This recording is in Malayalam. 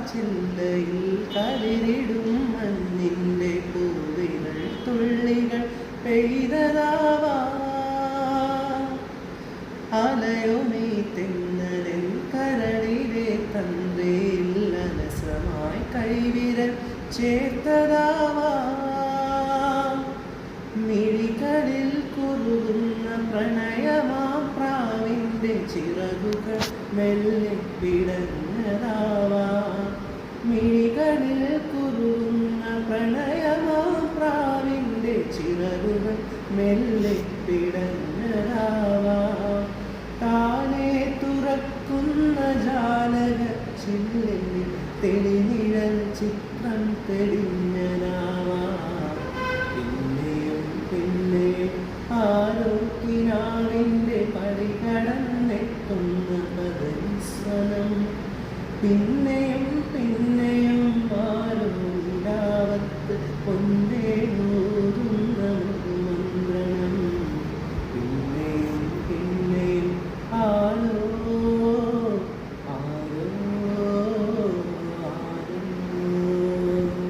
പുലനിലാച്ചിന്തയിൽ കതിരിടും മഞ്ഞിന്റെ പൂവികൾ തുള്ളികൾ പെയ്തതാവാ. അലയുമീ തെന്നലിൽ കരളിലെ തന്ത്രയിൽ അലസമായി കൈവിരൽ ചേർത്തതാവാ. മിഴികളിൽ കുറുകുന്ന പ്രണയമാ പ്രാവിന്റെ ചിറകുകൾ മെല്ലെ പിടഞ്ഞതാവാം. മിഴികളിൽ കുറുകുന്ന പ്രണയമോ പ്രാവിന്റെ ചിറകുകൾ മെല്ലെ പിടഞ്ഞതാവാം. താനെ തുറക്കുന്ന ജാലക ചില്ലിൽ തെളിനിഴൽ ചിത്രം തെളിഞ്ഞനാവാം. പിന്നെയും പിന്നെയും ആരോഗ്യനാളിന്റെ പിന്നെയും പിന്നെയും വാ